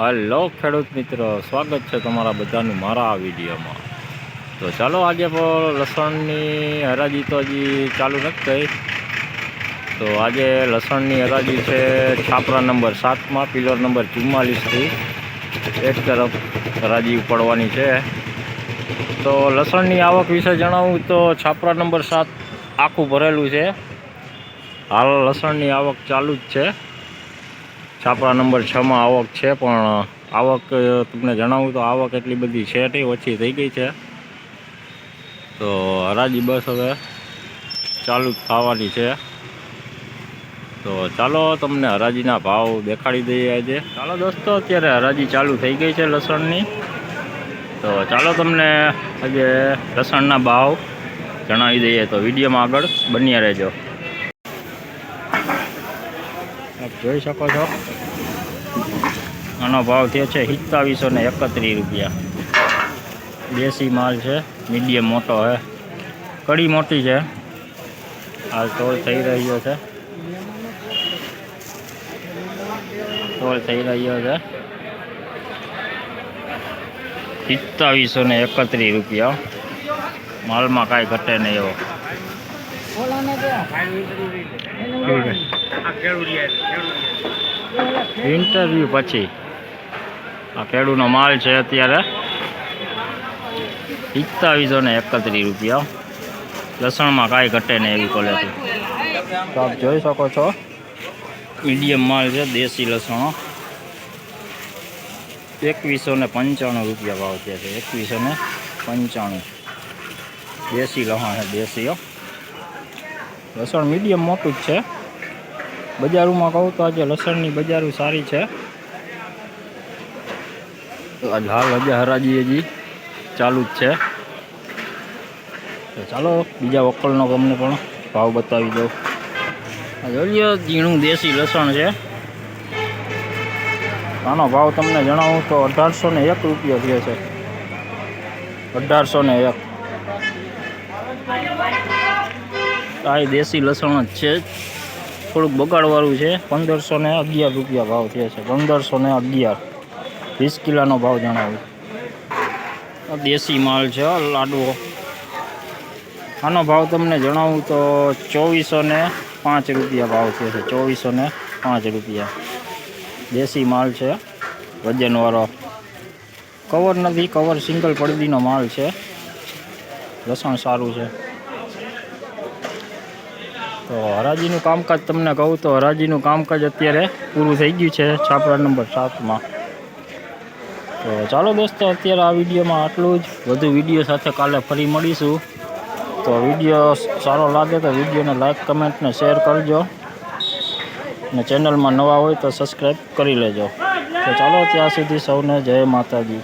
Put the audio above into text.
Hello ખેડૂત મિત્રો, સ્વાગત છે તમારા બધાનું મારા આ વિડીયોમાં. તો ચાલો આજે પણ લસણની હરાજી તો હજી ચાલુ નથી થઈ. તો આજે લસણની હરાજી છે છાપરા નંબર સાતમાં પિલર નંબર ચુમ્માલીસથી. એક તરફ હરાજી પડવાની છે. તો લસણની આવક વિશે જણાવું તો છાપરા નંબર સાત આખું ભરેલું છે. હાલ લસણની આવક ચાલુ જ છે. છાપરા નંબર છમાં આવક છે, પણ આવક તમને જણાવું તો આવક એટલી બધી છે નહીં, ઓછી થઈ ગઈ છે. તો હરાજી બસ હવે ચાલુ થવાની છે. તો ચાલો તમને હરાજીના ભાવ દેખાડી દઈએ આજે. ચાલો દોસ્તો, અત્યારે હરાજી ચાલુ થઈ ગઈ છે લસણની. તો ચાલો તમને આજે લસણના ભાવ જણાવી દઈએ. તો વિડીયોમાં આગળ બન્યા રહેજો. આપ જોઈ શકો છો. આનો ભાવ થયો છે સિત્તાવીસો ને એકત્રીસ રૂપિયા. દેશી માલ છે, મીડિયમ મોટો છે કડી મોટી છે. હાલ તોલ થઈ રહ્યો છે. તોલ થઈ રહ્યો છે. સિત્તાવીસો ને એકત્રીસ રૂપિયા. માલમાં કાંઈ ઘટે નહીં એવો. ઇન્ટરવ્યૂ પછી. આ ખેડૂનો માલ છે અત્યારે. પિસ્તાવીસો ને એકત્રીસ રૂપિયા. લસણમાં કાંઈ ઘટે નહીં એવી ક્વોલિટી તો આપ જોઈ શકો છો. મીડિયમ માલ છે દેશી લસણો. એકવીસો ને પંચાણું રૂપિયા ભાવ થયા છે. એકવીસો ને પંચાણું. દેશી લસણ છે દેશી. લસણ મીડિયમ મોટું જ છે. બજારોમાં કહું તો આજે લસણની બજારો સારી છે. આજ હાલ હજી હરાજી હજી ચાલુ જ છે. ચાલો બીજા વકલનો તમને પણ ભાવ બતાવી દઉં. જોઈએ જોઈ ઝીણું દેશી લસણ છે. આનો ભાવ તમને જણાવું તો અઢારસો ને એક રૂપિયા થયો છે. અઢારસો ને એક. આ દેશી લસણ જ છે. થોડુંક બગાડવાળું છે. પંદરસો ને અગિયાર રૂપિયા ભાવ થયો છે. પંદરસો ને અગિયાર. વીસ કિલોનો ભાવ જણાવું. દેશી માલ છે લાડવો. આનો ભાવ તમને જણાવું તો ચોવીસો ને પાંચ રૂપિયા ભાવ થયો છે. ચોવીસો ને પાંચ રૂપિયા. દેશી માલ છે, વજનવાળો. કવર નથી, કવર સિંગલ પડદીનો માલ છે. લસણ સારું છે. તો હરાજીનું કામકાજ તમને કહું તો હરાજીનું કામકાજ અત્યારે પૂરું થઈ ગયું છે છાપરા નંબર સાતમાં. તો ચાલો દોસ્તો, અત્યારે આ વિડીયોમાં આટલું જ. વધુ વીડિયો સાથે કાલે ફરી મળીશું. તો વીડિયો સારો લાગે તો વિડીયોને લાઈક, કમેન્ટ ને શેર કરજો. ને ચેનલમાં નવા હોય તો સબસ્ક્રાઈબ કરી લેજો. તો ચાલો ત્યાં સુધી સૌને જય માતાજી.